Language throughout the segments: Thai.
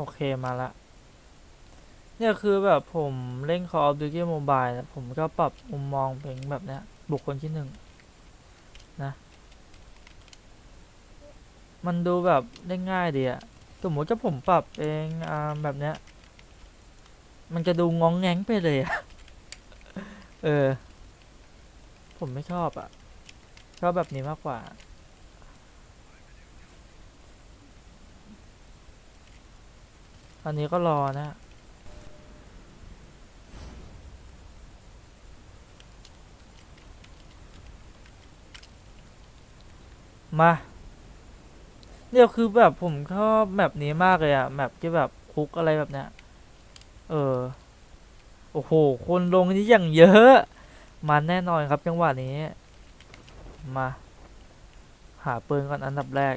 โอเคมาละ เนี่ยคือแบบผมเล่น Call of Duty Mobile นะผมก็ปรับมุมมองเป็นแบบเนี้ย บุคคลที่หนึ่งนะ มันดูแบบเล่นง่ายดีอะสมมติถ้าผมปรับเองอ่าแบบเนี้ย มันจะดูงองแงงไปเลยอะเออ ผมไม่ชอบอะชอบแบบนี้มากกว่า อันนี้ก็รอนะมาเนี่ยคือแบบผมชอบแบบนี้มากเลยอะแบบที่แบบคุกอะไรแบบเนี้ยเออ โอ้โห คนลงนี่อย่างเยอะ มันแน่นอนครับจังหวะนี้ มา หาปืนก่อนอันดับแรก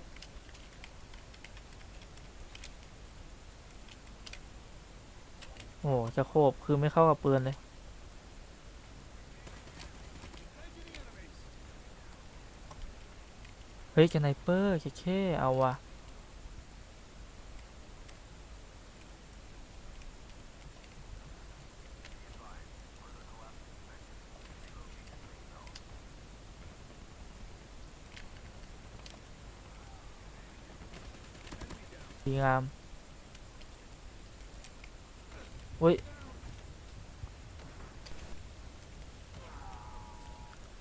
โอ้จะโคบคือไม่เข้ากับปืนเลยเฮ้ยสไนเปอร์แค่เอาวะดีงาม อุ้ย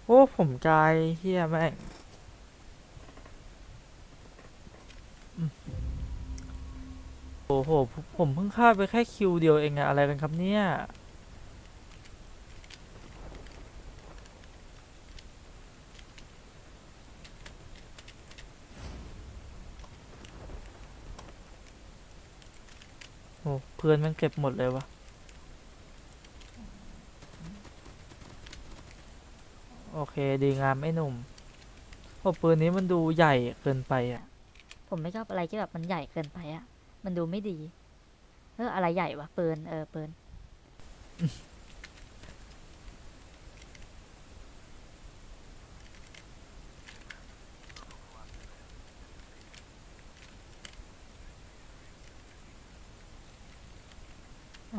โอ้ผมใจเฮียแม่งโอ้โหผมผมเพิ่งฆ่าไปแค่คิวเดียวเองอะอะไรกันครับเนี่ย โอ้เพื่อนมันเก็บหมดเลยวะโอเคดีงามไอ้หนุ่มโอ้ปืนนี้มันดูใหญ่เกินไปอะ ผมไม่ชอบอะไรที่แบบมันใหญ่เกินไปอะ มันดูไม่ดี เอออะไรใหญ่วะปืนเออปืน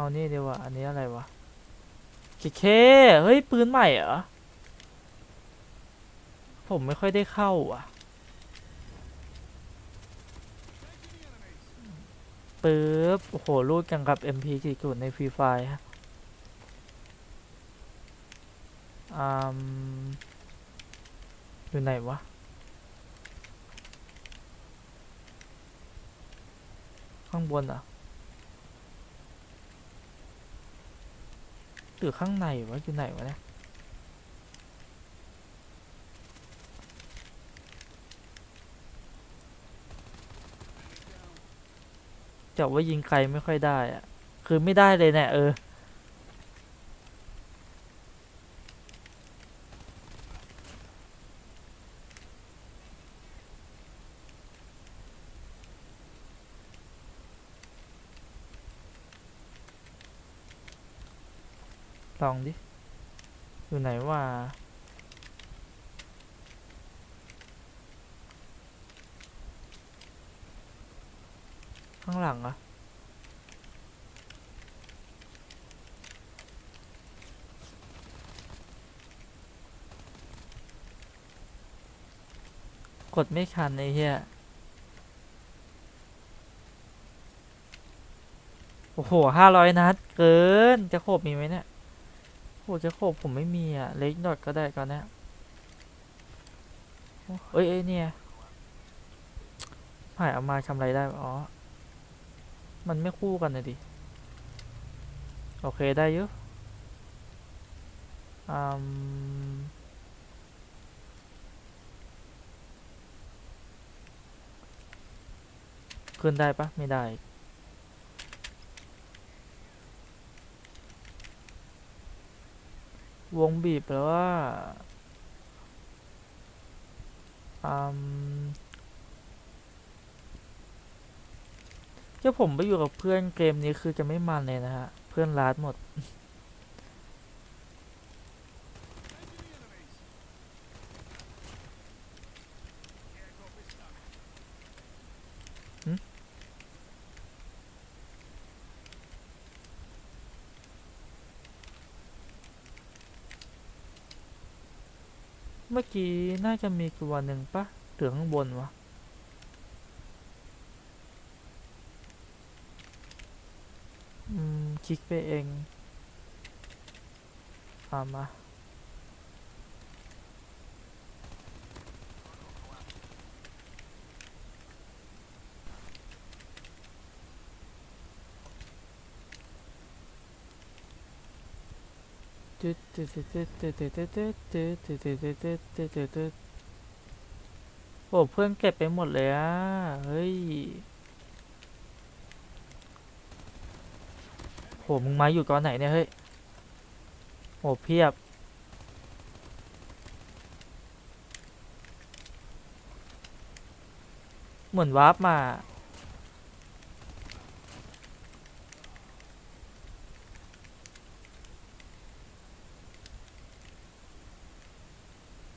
เอานี่ดีกว่าอันนี้อะไรวะเคเคเฮ้ย ปืนใหม่เหรอ ผมไม่ค่อยได้เข้าอะ ปึ๊บ โอ้โห รูดกันกับ MP 4จุดในฟรีไฟฮะอืมอยู่ไหนวะข้างบนอะ หรือข้างในวะอยู่ไหนวะเนี่ยจะว่ายิงไกลไม่ค่อยได้อะคือไม่ได้เลยเนี่ยเออ ลองดิ อยู่ไหนว่าข้างหลังอะกดไม่ทันไอ้เหี้ย โอ้โหห้าร้อยนัด เกิน จะโคบมีไหมเนี่ย โหจะโคบผมไม่มีอะ เล็กดอทก็ได้ก่อนเนี้ยเอ้ยเอ้ยเนี่ยหายเอามาทำอะไรได้ อ๋อ มันไม่คู่กันเลยดิ โอเคได้อยุอืมขึ้นได้ปะไม่ได้ วงบีบแล้วว่าอืมถ้าผมไปอยู่กับเพื่อนเกมนี้คือจะไม่มันเลยนะฮะ เพื่อนลาดหมด เมื่อกี้น่าจะมีตัวหนึ่งปะเหลือข้างบนวะอืม คลิกไปเองเอามา ตึ๊ดตึ๊ดตึ๊ดตึ๊ดตึ๊ดตึ๊ดตึ๊ดตึ๊ดตึ๊ดตึ๊ดตึ๊ดตึ๊ดตึ๊ดตึ๊ดโอ้เพื่อนเก็บไปหมดเลยอะ เฮ้ยโหมึงมาอยู่ก้อนไหนเนี่ยเฮ้ยโหเพียบเหมือนวาร์ปมา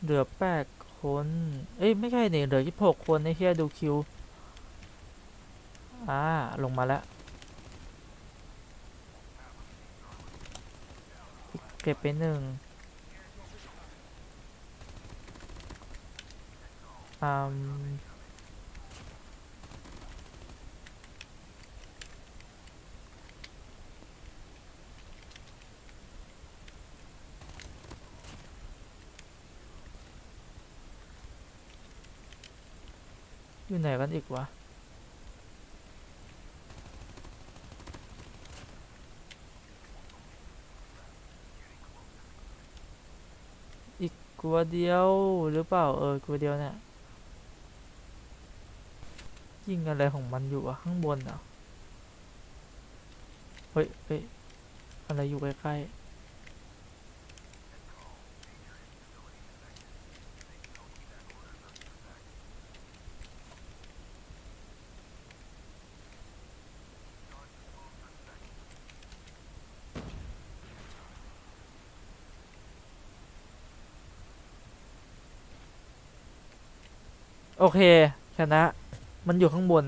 เหลือแปดคน เอ้ยไม่ใช่เนี่ยเหลือยี่สิบหกคนไอ้เฮียดูคิว อ่า ลงมาแล้ว เก็บไปหนึ่งอืม อยู่ไหนกันอีกวะอีกลัวเดียวหรือเปล่าเออกลัวเดียวเนี่ยยิงอะไรของมันอยู่อะข้างบนอะเฮ้ยเฮ้ยอะไรอยู่ใกล้ๆ โอเคชนะ มันอยู่ข้างบน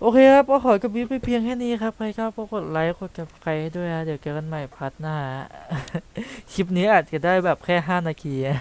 โอเคครับก็ขอกระวิบไปเพียงแค่นี้ครับใครชอบก็กดไลค์กดกับใครให้ด้วยนะ เดี๋ยวเจอกันใหม่พัดหน้าคลิปนี้อาจจะได้แบบแค่ห้านาทีอะ